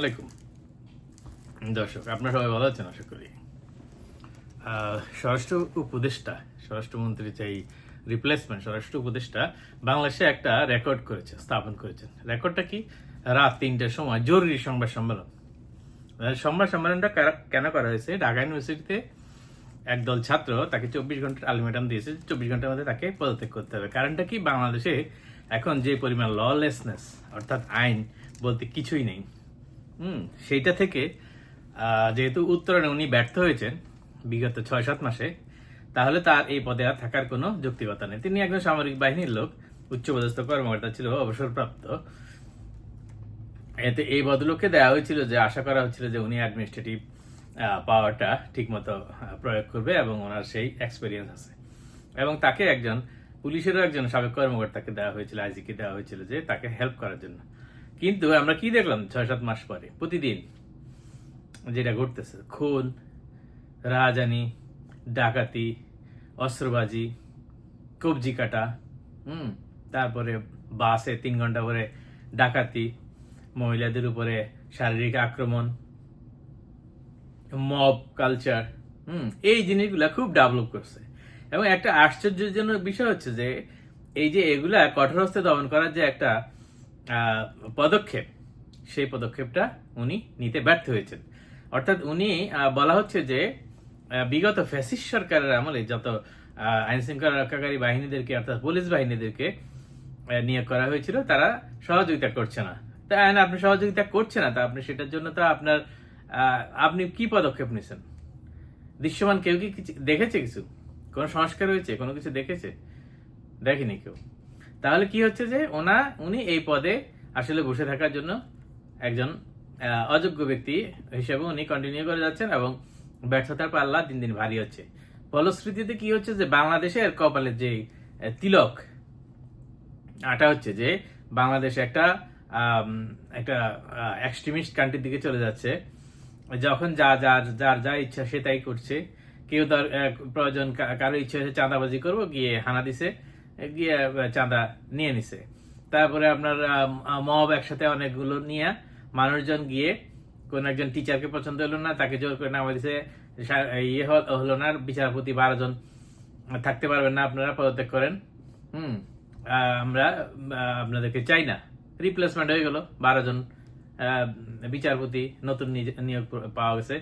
আলাইকুম। দর্শক, আপনারা সবাই ভালো আছেন? আশা করি। স্বরাষ্ট্র উপদেষ্টা, স্বরাষ্ট্রমন্ত্রী চাই রিপ্লেসমেন্ট স্বরাষ্ট্র উপদেষ্টা বাংলাদেশে একটা রেকর্ড করেছে, স্থাপন করেছেন। রেকর্ডটা কি? রাত তিনটার সময় জরুরি সংবাদ সম্মেলন। সংবাদ সম্মেলনটা কেন করা হয়েছে? ঢাকা ইউনিভার্সিটিতে একদল ছাত্র তাকে চব্বিশ ঘণ্টার আলটিমেটাম দিয়েছে, চব্বিশ ঘণ্টার মধ্যে তাকে পদত্যাগ করতে হবে। কারণটা কি? বাংলাদেশে এখন যে পরিমাণ ললেসনেস অর্থাৎ আইন বলতে কিছুই নেই। হুম, সেইটা থেকে যেহেতু উত্তরণে উনি ব্যর্থ হয়েছেন বিগত ছয় সাত মাসে, তাহলে তার এই পদে আর থাকার কোনো যৌক্তিকতা নেই। তিনি একজন সামরিক বাহিনীর লোক, উচ্চপদস্থ কর্মকর্তা ছিল, অবসরপ্রাপ্ত। এতে এই ভদ্রলোককে দেওয়া হয়েছিল যে, আশা করা হচ্ছিল যে উনি অ্যাডমিনিস্ট্রেটিভ পাওয়ারটা ঠিকমতো প্রয়োগ করবে এবং ওনার সেই এক্সপিরিয়েন্স আছে। এবং তাকে একজন, পুলিশেরও একজন সাবেক কর্মকর্তাকে দেওয়া হয়েছিল, আইজিকে দেওয়া হয়েছিল যে, তাকে হেল্প করার জন্য। কিন্তু আমরা কি দেখলাম ছয়, সাত মাস পরে? প্রতিদিন যেটা ঘটতেছে, খুন রাজানি ডাকাতি, অস্ত্রবাজি, কবজি কাটা, হুম, তারপরে বাসে তিন ঘণ্টা পরে ডাকাতি, মহিলাদের উপরে শারীরিক আক্রমণ, মব কালচার, হুম, এই জিনিসগুলা খুব ডেভেলপ করছে। এবং একটা আশ্চর্যজনক বিষয় হচ্ছে যে, এই যে এগুলা কঠোর হস্তে দমন করার যে একটা পদক্ষেপ, সেই পদক্ষেপটা উনি নিতে ব্যর্থ হয়েছেন। অর্থাৎ উনি বলা হচ্ছে যে বিগত ফ্যাসিস্ট সরকারের আমলে যত আইন শৃঙ্খলা রক্ষাকারী বাহিনীদেরকে, অর্থাৎ পুলিশ বাহিনীদেরকে নিয়োগ করা হয়েছিল, তারা সহযোগিতা করছে না। তা আইন আপনি সহযোগিতা করছে না, তা আপনি সেটার জন্য তো আপনার আপনি কি পদক্ষেপ নিছেন দৃশ্যমান কেউ কি দেখেছে কিছু? কোনো সংস্কার হয়েছে? কোনো কিছু দেখেছে? দেখেনি কেউ? তাহলে কি হচ্ছে যে ওনা, উনি এই পদে আসলে বসে থাকার জন্য একজন অযোগ্য ব্যক্তি হিসেবে উনি কন্টিনিউ করে যাচ্ছেন এবং ব্যর্থতার পাল্লা দিন দিন ভারী হচ্ছে। ফলশ্রুতিতে কি হচ্ছে যে বাংলাদেশের কপালের যে তিলক, আটা হচ্ছে যে বাংলাদেশ একটা একটা এক্সট্রিমিস্ট কান্ট্রির দিকে চলে যাচ্ছে। যখন যা যার যার যা ইচ্ছা সে তাই করছে। কেউ তার প্রয়োজন কারও ইচ্ছা হচ্ছে চাঁদাবাজি করব, গিয়ে হানা দিছে। গিয়ে চাঁদা নিয়ে নিছে। তারপরে আপনার মব একসাথে অনেকগুলো নিয়ে মানুষজন গিয়ে কোন একজন টিচারকে পছন্দ হলো না, তাকে জোর করে নামা দিছে। ইয়ে হল- না, বিচারপতি বারো জন। থাকতে পারবেন না, আপনারা পদত্যাগ করেন। হুম আমরা আপনাদেরকে চাই না। রিপ্লেসমেন্ট হয়ে গেল, বারো জন বিচারপতি নতুন নিয়োগ পাওয়া গেছে।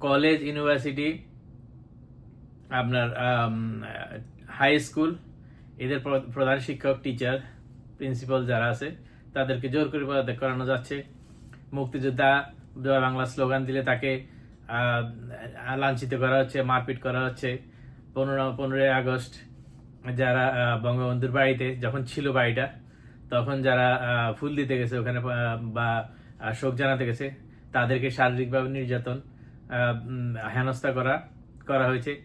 কলেজ ইউনিভার্সিটি আপনার হাই স্কুল এদের প্র- প্রধান শিক্ষক টিচার প্রিন্সিপাল যারা আছে, তাদেরকে জোর করে পদত্যাগ করানো যাচ্ছে। মুক্তিযোদ্ধা জয় বাংলা স্লোগান দিলে তাকে লাঞ্ছিত করা হচ্ছে, মারপিট করা হচ্ছে। পনেরো, পনেরোই আগস্ট যারা বঙ্গবন্ধুর বাড়িতে যখন ছিল বাড়িটা, তখন যারা ফুল দিতে গেছে ওখানে বা শোক জানাতে গেছে, তাদেরকে শারীরিকভাবে নির্যাতন হেনস্থা করা করা হয়েছে।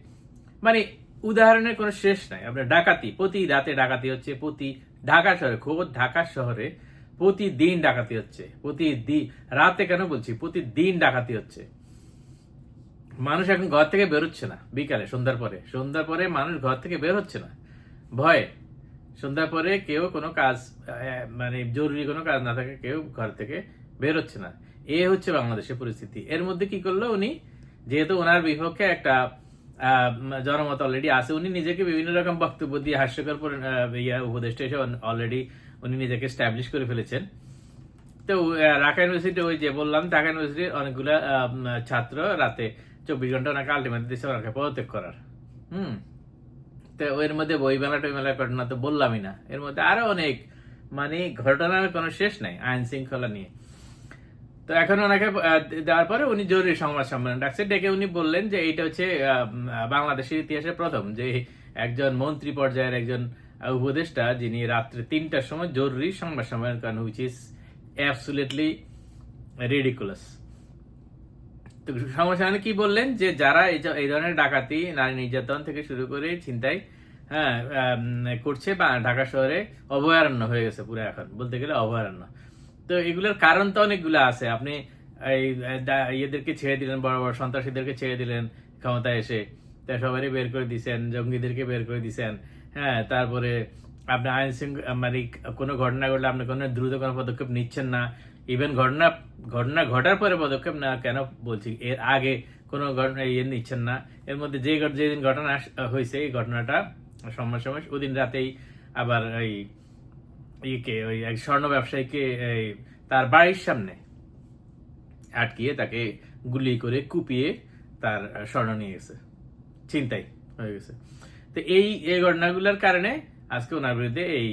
মানে উদাহরণের কোনো শেষ নাই। আপনার ডাকাতি, প্রতি রাতে ডাকাতি হচ্ছে, প্রতি ঢাকা শহরে খোদ ঢাকা শহরে প্রতিদিন ডাকাতি হচ্ছে। প্রতিদিন রাতে কেন বলছি? প্রতিদিন ডাকাতি হচ্ছে। মানুষ এখন ঘর থেকে বেরোচ্ছে না বিকালে, সন্ধ্যার পরে। সন্ধ্যার পরে মানুষ ঘর থেকে বের হচ্ছে না। ভয়ে। সন্ধ্যার পরে কেউ কোনো কাজ মানে জরুরি কোনো কাজ না থাকে, কেউ ঘর থেকে বের হচ্ছে না। এ হচ্ছে বাংলাদেশের পরিস্থিতি। এর মধ্যে কি করল উনি? যেহেতু ওনার বিপক্ষে একটা জনমত অলরেডি আছে। উনি নিজেকে বিভিন্ন রকম বক্তব্য দিয়ে হাস্যকর ইয়া, উপদেষ্টা এসে অলরেডি উনি নিজেকে স্ট্যাবলিশ করে ফেলেছেন। তো ঢাকা ইউনিভার্সিটি ওই যে বললাম, ঢাকা ইউনিভার্সিটির অনেকগুলা ছাত্র রাতে চব্বিশ ঘণ্টা ওনাকে আলটিমেট দিচ্ছে ওনাকে পদত্যাগ করার। হুম? তো এর মধ্যে বইমেলা টইমেলা ঘটনা তো বললামই না। এর মধ্যে আরও অনেক মানে ঘটনার কোনো শেষ নাই, আইন শৃঙ্খলা নিয়ে। তো এখন ওনাকে দেওয়ার পরে উনি জরুরি সংবাদ সম্মেলন ডাকছে। ডেকে উনি বললেন যে এইটা হচ্ছে বাংলাদেশের ইতিহাসে প্রথম যে একজন মন্ত্রী পর্যায়ের একজন উপদেষ্টা যিনি রাত্রে তিনটার সময় জরুরি সংবাদ সম্মেলন করেন হুইচ ইজ অ্যাবসুলেটলি রেডিকুলাস তো সংবাদ মানে কি বললেন? যে যারা এই ধরনের ডাকাতি, নারী নির্যাতন থেকে শুরু করে ছিনতাই হ্যাঁ করছে বা ঢাকা শহরে অভয়ারণ্য হয়ে গেছে পুরো এখন, বলতে গেলে অভয়ারণ্য। তো এগুলোর কারণ তো অনেকগুলো আছে। আপনি, এই ইয়েদেরকে ছেড়ে দিলেন, বড় বড় সন্ত্রাসীদেরকে ছেড়ে দিলেন ক্ষমতায় এসে। তা সবারই বের করে দিছেন, জঙ্গিদেরকে বের করে দিছেন। হ্যাঁ তারপরে আপনি আইন মানে কোনো ঘটনা ঘটলে আপনি কোনো দ্রুত কোনো পদক্ষেপ নিচ্ছেন না। ইভেন ঘটনা ঘটনা ঘটার পরে পদক্ষেপ না কেন বলছি? এর আগে কোনো ঘটনা ইয়ে নিচ্ছেন না। এর মধ্যে যে যেদিন ঘটনা হয়েছে এই ঘটনাটা সময় সময়, ওদিন রাতেই আবার এই ইয়েকে, ওই এক স্বর্ণ ব্যবসায়ীকে তার বাড়ির সামনে আটকিয়ে তাকে গুলি করে কুপিয়ে তার স্বর্ণ নিয়ে গেছে। চিন্তাই হয়ে গেছে। তো এই এই ঘটনাগুলোর কারণে আজকে ওনার বিরুদ্ধে এই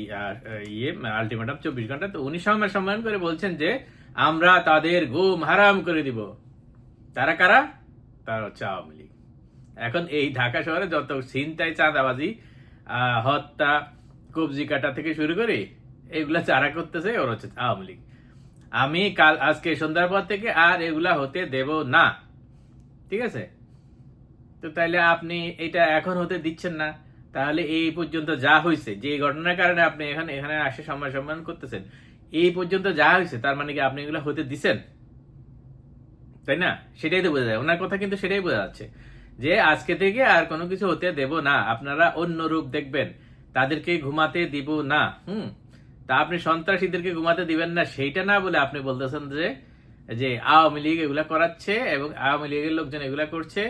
ইয়ে আলটিমেটাম চব্বিশ ঘণ্টা, তো উনি সম্মান সম্মান করে বলছেন যে, আমরা তাদের ঘুম হারাম করে দিব। তারা কারা? তারা হচ্ছে আওয়ামী লীগ। এখন এই ঢাকা শহরে যত ছিনতাই, চাঁদাবাজি হত্যা, কবজি কাটা থেকে শুরু করে এগুলা চারা করতেছে, ওর হচ্ছে আওয়ামী লীগ। আমি কাল, আজকে সন্ধ্যার পর থেকে আর এগুলা হতে দেব না। ঠিক আছে? তো তাইলে আপনি এটা এখন হতে দিচ্ছেন না। তাহলে এই পর্যন্ত যা হয়েছে যে ঘটনার কারণে আপনি এখানে এখানে আসে সম্মান সম্মান করতেছেন, এই পর্যন্ত যা হয়েছে তার মানে কি আপনি এগুলো হতে দিছেন? তাই না? সেটাই তো বোঝা যায়। ওনার কথা কিন্তু সেটাই বোঝা যাচ্ছে, যে আজকে থেকে আর কোনো কিছু হতে দেব না। আপনারা অন্য রূপ দেখবেন। তাদেরকে ঘুমাতে দিব না। হুম? তা আপনি সন্ত্রাসীদেরকে ঘুমাতে দিবেন না, সেইটা না বলে আপনি বলতেছেন যে যে আওয়ামী লীগ এগুলা করাচ্ছে এবং আওয়ামী লীগের লোকজন এগুলা করছে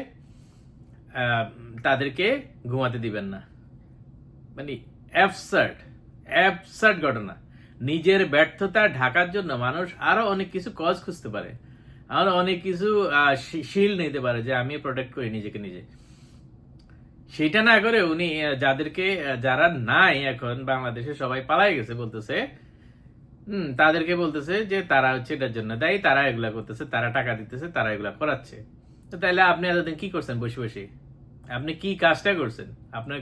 তাদেরকে ঘুমাতে দিবেন না। মানে অ্যাবসার্ড অ্যাবসার্ড ঘটনা। নিজের ব্যর্থতা ঢাকার জন্য মানুষ আরও অনেক কিছু কজ খুঁজতে পারে। আরও অনেক কিছু শিল নিতে পারে যে আমি প্রোটেক্ট করি নিজেকে নিজে। সেটা না করে উনি যাদেরকে যারা নাই এখন বাংলাদেশে, সবাই পালাই গেছে বলতেছে, হুম, তাদেরকে বলতেছে যে তারা হচ্ছে এটার জন্য দায়ী, তারা এগুলা করতেছে, তারা টাকা দিতেছে, তারা এগুলা করাচ্ছে। তো তাহলে আপনি এতদিন কি করছেন বসে বসে? আপনি কি কাজটা করছেন? আপনার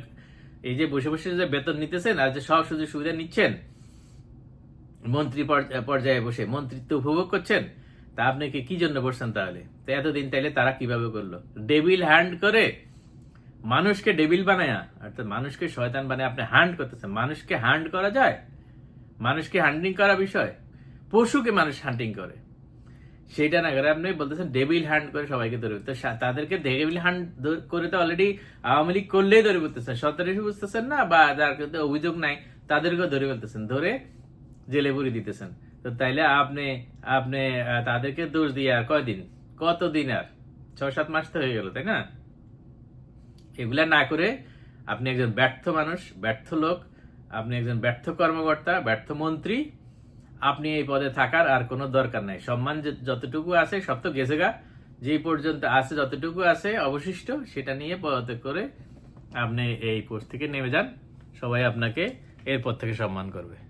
এই যে বসে বসে যে বেতন নিতেছেন আর যে সব সুযোগ সুবিধা নিচ্ছেন, মন্ত্রী পর্য- পর্যায়ে বসে মন্ত্রিত্ব উপভোগ করছেন, তা আপনি কি জন্য বসছেন তাহলে? তো এতদিন তাইলে তারা কীভাবে করল? ডেবিল হ্যান্ড করে মানুষকে ডেবিল বানায়া, অর্থাৎ মানুষকে শয়তান বানায়, আপনি হ্যান্ড করতেছেন। মানুষকে হ্যান্ড করা যায়? মানুষকে হ্যান্ডিং করা বিষয়? পশুকে মানুষ হ্যান্ডিং করে। সেটা না করে আপনি বলতেছেন ডেবিল হ্যান্ড করে সবাইকে ধরে তো তাদেরকে ডেবিল হ্যান্ড করে তো অলরেডি আওয়ামী লীগ করলেই ধরে বলতেছেন সন্ত্রাসী বুঝতেছেন না? বা যার কিন্তু অভিযোগ নাই, তাদেরকেও ধরে বলতেছেন ধরে জেলে পুরি দিতেছেন। তো তাইলে আপনি আপনি তাদেরকে দোষ দিয়ে আর কয়দিন? কতদিন আর? ছয় সাত মাস তো হয়ে গেল, তাই না? এগুলা না করে আপনি একজন ব্যর্থ মানুষ, ব্যর্থ লোক, আপনি একজন ব্যর্থ কর্মকর্তা, ব্যর্থ মন্ত্রী, আপনি এই পদে থাকার আর কোনো দরকার নাই। সম্মান যতটুকু আছে, সব তো গেছে গা। যে পর্যন্ত আছে, যতটুকু আছে, অবশিষ্ট, সেটা নিয়ে পদত্যাগ করে আপনি এই পোস্ট থেকে নেমে যান। সবাই আপনাকে এরপর থেকে সম্মান করবে।